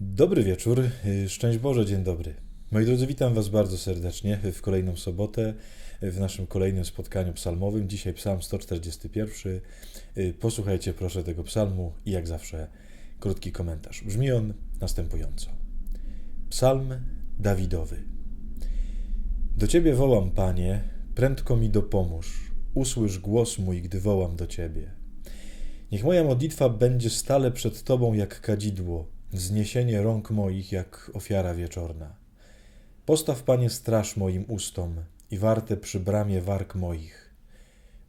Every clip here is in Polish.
Dobry wieczór, y, szczęść Boże, dzień dobry. Moi drodzy, witam Was bardzo serdecznie w kolejną sobotę, w naszym kolejnym spotkaniu psalmowym. Dzisiaj psalm 141. Y, Posłuchajcie proszę tego psalmu i jak zawsze krótki komentarz. Brzmi on następująco. Psalm Dawidowy. Do Ciebie wołam, Panie, prędko mi dopomóż. Usłysz głos mój, gdy wołam do Ciebie. Niech moja modlitwa będzie stale przed Tobą jak kadzidło, wzniesienie rąk moich jak ofiara wieczorna. Postaw, Panie, straż moim ustom i warte przy bramie warg moich.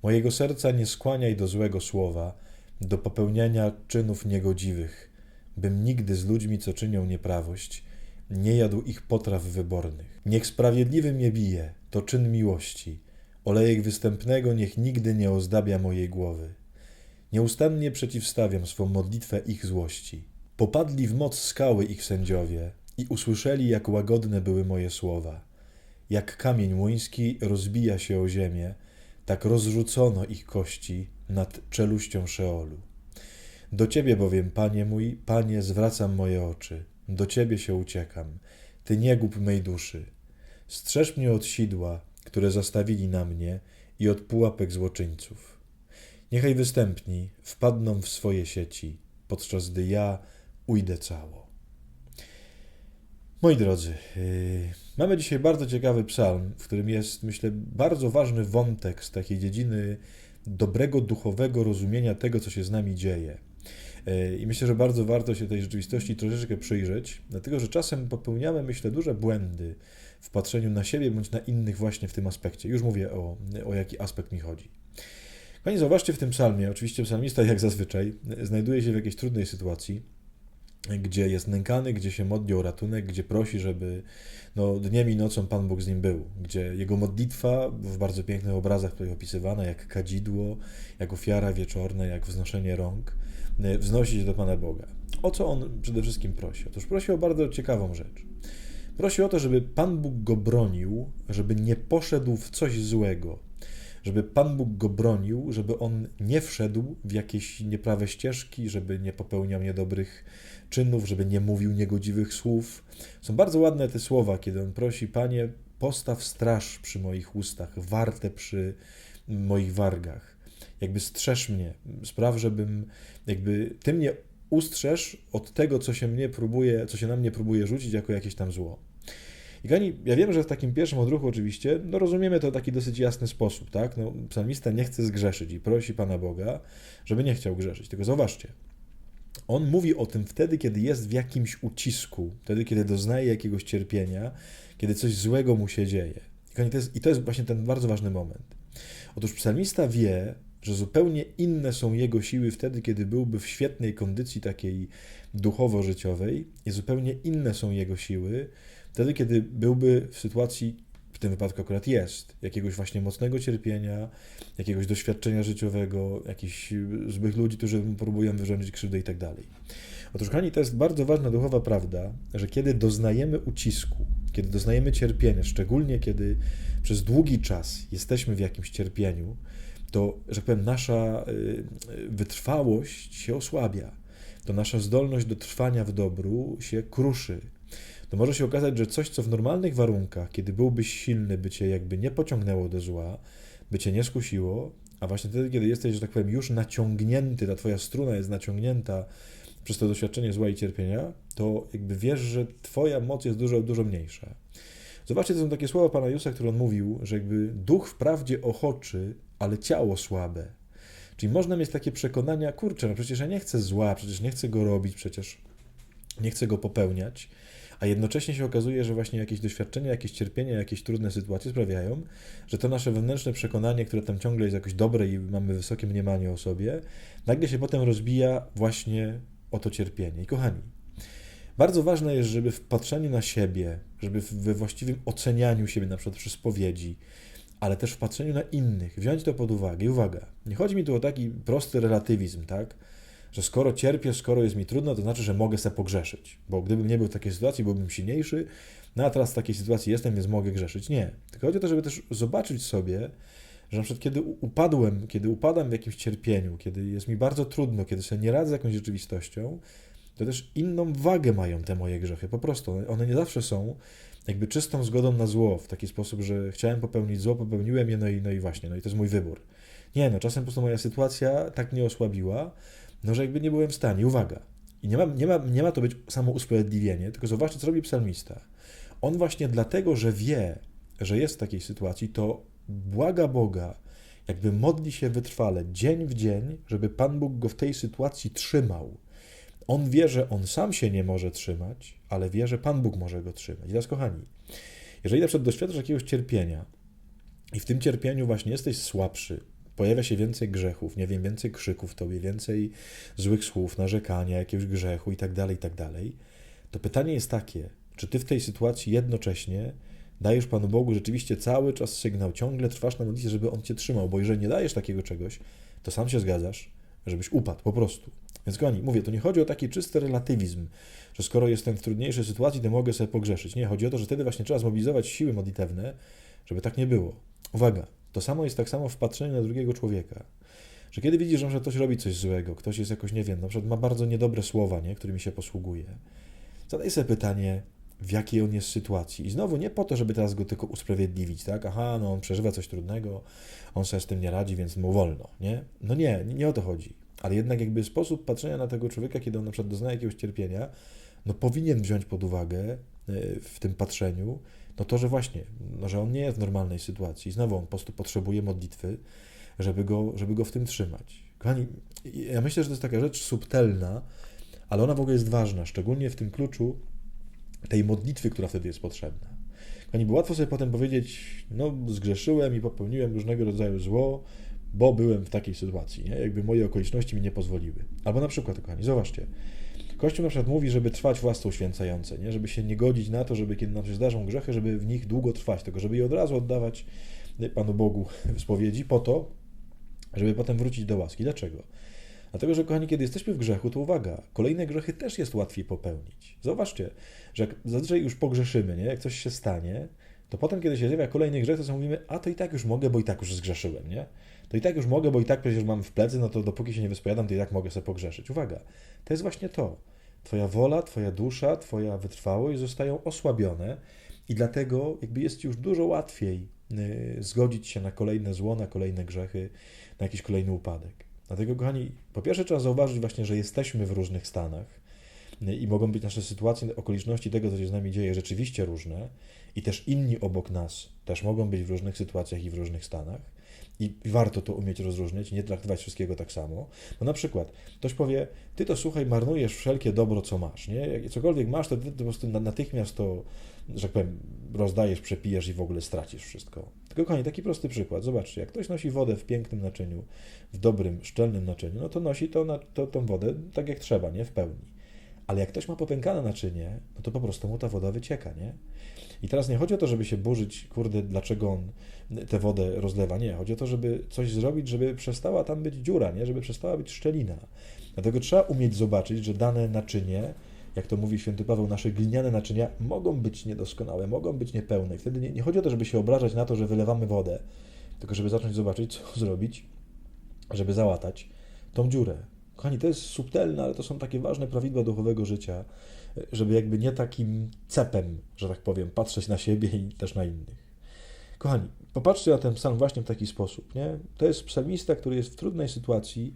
Mojego serca nie skłaniaj do złego słowa, do popełniania czynów niegodziwych, bym nigdy z ludźmi, co czynią nieprawość, nie jadł ich potraw wybornych. Niech sprawiedliwy mnie bije, to czyn miłości. Olejek występnego niech nigdy nie ozdabia mojej głowy. Nieustannie przeciwstawiam swą modlitwę ich złości. Popadli w moc skały ich sędziowie i usłyszeli, jak łagodne były moje słowa. Jak kamień młyński rozbija się o ziemię, tak rozrzucono ich kości nad czeluścią Szeolu. Do Ciebie bowiem, Panie mój, Panie, zwracam moje oczy, do Ciebie się uciekam, Ty nie gub mej duszy. Strzeż mnie od sidła, które zastawili na mnie i od pułapek złoczyńców. Niechaj występni wpadną w swoje sieci, podczas gdy ja ujdę cało. Moi drodzy, yy, mamy dzisiaj bardzo ciekawy psalm, w którym jest, myślę, bardzo ważny wątek z takiej dziedziny dobrego duchowego rozumienia tego, co się z nami dzieje. Yy, I myślę, że bardzo warto się tej rzeczywistości troszeczkę przyjrzeć, dlatego że czasem popełniamy, myślę, duże błędy w patrzeniu na siebie bądź na innych właśnie w tym aspekcie. Już mówię o, o jaki aspekt mi chodzi. Kochani, zauważcie w tym psalmie, oczywiście psalmista jak zazwyczaj znajduje się w jakiejś trudnej sytuacji, gdzie jest nękany, gdzie się modli o ratunek, gdzie prosi, żeby no, dniem i nocą Pan Bóg z nim był, gdzie jego modlitwa w bardzo pięknych obrazach tutaj opisywana, jak kadzidło, jak ofiara wieczorna, jak wznoszenie rąk, wznosi się do Pana Boga. O co on przede wszystkim prosi? Otóż prosi o bardzo ciekawą rzecz. Prosi o to, żeby Pan Bóg go bronił, żeby nie poszedł w coś złego, żeby Pan Bóg go bronił, żeby on nie wszedł w jakieś nieprawe ścieżki, żeby nie popełniał niedobrych czynów, żeby nie mówił niegodziwych słów. Są bardzo ładne te słowa, kiedy on prosi, Panie, postaw straż przy moich ustach, warte przy moich wargach. Jakby strzeż mnie, spraw, żebym, jakby Ty mnie ustrzeż od tego, co się mnie próbuje, co się na mnie próbuje rzucić jako jakieś tam zło. I kochani, ja wiem, że w takim pierwszym odruchu oczywiście, no rozumiemy to w taki dosyć jasny sposób, tak? No, psalmista nie chce zgrzeszyć i prosi Pana Boga, żeby nie chciał grzeszyć. Tylko zauważcie, on mówi o tym wtedy, kiedy jest w jakimś ucisku, wtedy, kiedy doznaje jakiegoś cierpienia, kiedy coś złego mu się dzieje. I, to jest, i to jest właśnie ten bardzo ważny moment. Otóż psalmista wie, że zupełnie inne są jego siły wtedy, kiedy byłby w świetnej kondycji takiej duchowo-życiowej, i zupełnie inne są jego siły wtedy, kiedy byłby w sytuacji, w tym wypadku akurat jest, jakiegoś właśnie mocnego cierpienia, jakiegoś doświadczenia życiowego, jakichś złych ludzi, którzy próbują wyrządzić krzywdę i tak dalej. Otóż, kochani, to jest bardzo ważna duchowa prawda, że kiedy doznajemy ucisku, kiedy doznajemy cierpienia, szczególnie kiedy przez długi czas jesteśmy w jakimś cierpieniu, to, że tak powiem, nasza wytrwałość się osłabia, to nasza zdolność do trwania w dobru się kruszy. To może się okazać, że coś, co w normalnych warunkach, kiedy byłbyś silny, by cię jakby nie pociągnęło do zła, by cię nie skusiło, a właśnie wtedy, kiedy jesteś, że tak powiem, już naciągnięty, ta twoja struna jest naciągnięta przez to doświadczenie zła i cierpienia, to jakby wiesz, że twoja moc jest dużo, dużo mniejsza. Zobaczcie, to są takie słowa Pana Jusa, które on mówił, że jakby duch wprawdzie ochoczy, ale ciało słabe. Czyli można mieć takie przekonania, kurczę, no przecież ja nie chcę zła, przecież nie chcę go robić, przecież nie chcę go popełniać, a jednocześnie się okazuje, że właśnie jakieś doświadczenia, jakieś cierpienia, jakieś trudne sytuacje sprawiają, że to nasze wewnętrzne przekonanie, które tam ciągle jest jakoś dobre i mamy wysokie mniemanie o sobie, nagle się potem rozbija właśnie o to cierpienie. I kochani, bardzo ważne jest, żeby w patrzeniu na siebie, żeby we właściwym ocenianiu siebie, na przykład przez spowiedzi, ale też w patrzeniu na innych, wziąć to pod uwagę. I uwaga, nie chodzi mi tu o taki prosty relatywizm, tak? Że skoro cierpię, skoro jest mi trudno, to znaczy, że mogę sobie pogrzeszyć. Bo gdybym nie był w takiej sytuacji, byłbym silniejszy, no a teraz w takiej sytuacji jestem, więc mogę grzeszyć. Nie. Tylko chodzi o to, żeby też zobaczyć sobie, że na przykład kiedy upadłem, kiedy upadam w jakimś cierpieniu, kiedy jest mi bardzo trudno, kiedy sobie nie radzę z jakąś rzeczywistością, to też inną wagę mają te moje grzechy. Po prostu one nie zawsze są jakby czystą zgodą na zło, w taki sposób, że chciałem popełnić zło, popełniłem je, no i, no i właśnie, no i to jest mój wybór. Nie, no czasem po prostu moja sytuacja tak mnie osłabiła, no że jakby nie byłem w stanie. Uwaga. I nie ma, nie ma, nie ma to być samo usprawiedliwienie, tylko zobaczcie, co robi psalmista. On właśnie dlatego, że wie, że jest w takiej sytuacji, to błaga Boga, jakby modli się wytrwale, dzień w dzień, żeby Pan Bóg go w tej sytuacji trzymał. On wie, że on sam się nie może trzymać, ale wie, że Pan Bóg może go trzymać. I teraz, kochani, jeżeli na przykład doświadczasz jakiegoś cierpienia i w tym cierpieniu właśnie jesteś słabszy, pojawia się więcej grzechów, nie wiem, więcej krzyków w tobie, więcej złych słów, narzekania, jakiegoś grzechu i tak dalej, i tak to pytanie jest takie, czy ty w tej sytuacji jednocześnie dajesz Panu Bogu rzeczywiście cały czas sygnał, ciągle trwasz na modlitwie, żeby On cię trzymał, bo jeżeli nie dajesz takiego czegoś, to sam się zgadzasz, żebyś upadł po prostu. Więc kochani, mówię, to nie chodzi o taki czysty relatywizm, że skoro jestem w trudniejszej sytuacji, to mogę sobie pogrzeszyć. Nie, chodzi o to, że wtedy właśnie trzeba zmobilizować siły modlitewne, żeby tak nie było. Uwaga, to samo jest tak samo w patrzeniu na drugiego człowieka. Że kiedy widzisz, że ktoś robi coś złego, ktoś jest jakoś, nie wiem, na przykład ma bardzo niedobre słowa, nie, którymi się posługuje, zadaj sobie pytanie, w jakiej on jest sytuacji. I znowu nie po to, żeby teraz go tylko usprawiedliwić, tak? Aha, no on przeżywa coś trudnego, on sobie z tym nie radzi, więc mu wolno, nie? No nie, nie o to chodzi. Ale jednak jakby sposób patrzenia na tego człowieka, kiedy on na przykład doznaje jakiegoś cierpienia, no powinien wziąć pod uwagę e, w tym patrzeniu, no to, że właśnie, no, że on nie jest w normalnej sytuacji. Znowu on po prostu potrzebuje modlitwy, żeby go, żeby go w tym trzymać. Kochani, ja myślę, że to jest taka rzecz subtelna, ale ona w ogóle jest ważna, szczególnie w tym kluczu tej modlitwy, która wtedy jest potrzebna. Kochani, bo łatwo sobie potem powiedzieć, no zgrzeszyłem i popełniłem różnego rodzaju zło, bo byłem w takiej sytuacji, nie? jakby moje okoliczności mi nie pozwoliły. Albo na przykład, kochani, zobaczcie, Kościół na przykład mówi, żeby trwać własne uświęcające, nie? żeby się nie godzić na to, żeby kiedy nam się zdarzą grzechy, żeby w nich długo trwać, tylko żeby je od razu oddawać Panu Bogu w spowiedzi po to, żeby potem wrócić do łaski. Dlaczego? Dlatego, że kochani, kiedy jesteśmy w grzechu, to uwaga, kolejne grzechy też jest łatwiej popełnić. Zobaczcie, że jak zazwyczaj już pogrzeszymy, nie? jak coś się stanie, to potem, kiedy się zjawia kolejny grzech, to sobie mówimy, a to i tak już mogę, bo i tak już zgrzeszyłem, nie? To i tak już mogę, bo i tak przecież mam w plecy, no to dopóki się nie wyspowiadam, to i tak mogę sobie pogrzeszyć. Uwaga, to jest właśnie to. Twoja wola, Twoja dusza, Twoja wytrwałość zostają osłabione i dlatego jakby jest już dużo łatwiej y, zgodzić się na kolejne zło, na kolejne grzechy, na jakiś kolejny upadek. Dlatego, kochani, po pierwsze trzeba zauważyć właśnie, że jesteśmy w różnych stanach y, i mogą być nasze sytuacje, okoliczności tego, co się z nami dzieje, rzeczywiście różne i też inni obok nas też mogą być w różnych sytuacjach i w różnych stanach. I warto to umieć rozróżniać, nie traktować wszystkiego tak samo. Bo na przykład ktoś powie, ty to słuchaj, marnujesz wszelkie dobro, co masz. Nie? Jak cokolwiek masz, to ty po prostu natychmiast to, że tak powiem, rozdajesz, przepijesz i w ogóle stracisz wszystko. Tylko kochani, taki prosty przykład. Zobaczcie, jak ktoś nosi wodę w pięknym naczyniu, w dobrym, szczelnym naczyniu, no to nosi to, na, to, tą wodę tak jak trzeba, nie? W pełni. Ale jak ktoś ma popękane naczynie, no to po prostu mu ta woda wycieka, nie? I teraz nie chodzi o to, żeby się burzyć, kurde, dlaczego on tę wodę rozlewa. Nie, chodzi o to, żeby coś zrobić, żeby przestała tam być dziura, nie? żeby przestała być szczelina. Dlatego trzeba umieć zobaczyć, że dane naczynie, jak to mówi święty Paweł, nasze gliniane naczynia mogą być niedoskonałe, mogą być niepełne. I wtedy nie, nie chodzi o to, żeby się obrażać na to, że wylewamy wodę, tylko żeby zacząć zobaczyć, co zrobić, żeby załatać tą dziurę. Kochani, to jest subtelne, ale to są takie ważne prawidła duchowego życia, żeby jakby nie takim cepem, że tak powiem, patrzeć na siebie i też na innych. Kochani, popatrzcie na ten psalm właśnie w taki sposób. Nie? To jest psalmista, który jest w trudnej sytuacji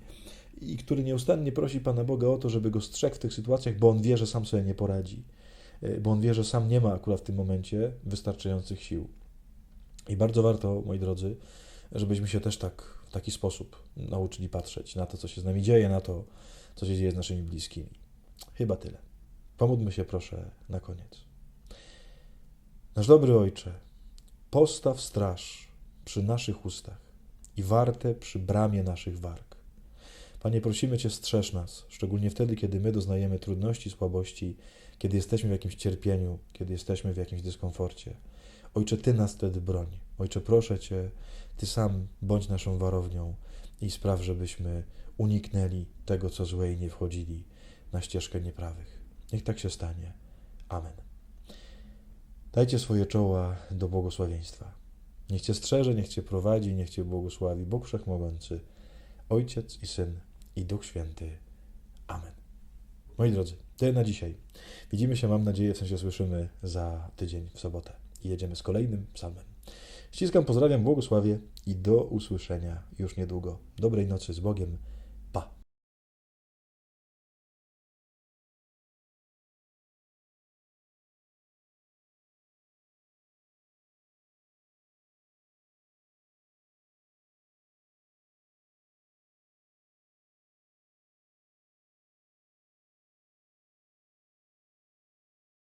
i który nieustannie prosi Pana Boga o to, żeby go strzegł w tych sytuacjach, bo on wie, że sam sobie nie poradzi. Bo on wie, że sam nie ma akurat w tym momencie wystarczających sił. I bardzo warto, moi drodzy, żebyśmy się też tak taki sposób nauczyli patrzeć na to, co się z nami dzieje, na to, co się dzieje z naszymi bliskimi. Chyba tyle. Pomódlmy się proszę na koniec. Nasz dobry Ojcze, postaw straż przy naszych ustach i warte przy bramie naszych warg. Panie, prosimy Cię, strzeż nas, szczególnie wtedy, kiedy my doznajemy trudności, słabości, kiedy jesteśmy w jakimś cierpieniu, kiedy jesteśmy w jakimś dyskomforcie. Ojcze, Ty nas wtedy broń. Ojcze, proszę Cię, Ty sam bądź naszą warownią i spraw, żebyśmy uniknęli tego, co złe i nie wchodzili na ścieżkę nieprawych. Niech tak się stanie. Amen. Dajcie swoje czoła do błogosławieństwa. Niech Cię strzeże, niech Cię prowadzi, niech Cię błogosławi Bóg Wszechmogący, Ojciec i Syn i Duch Święty. Amen. Moi drodzy, tyle na dzisiaj. Widzimy się, mam nadzieję, w sensie słyszymy za tydzień w sobotę i jedziemy z kolejnym psalmem. Ściskam, pozdrawiam, błogosławię i do usłyszenia już niedługo. Dobrej nocy z Bogiem.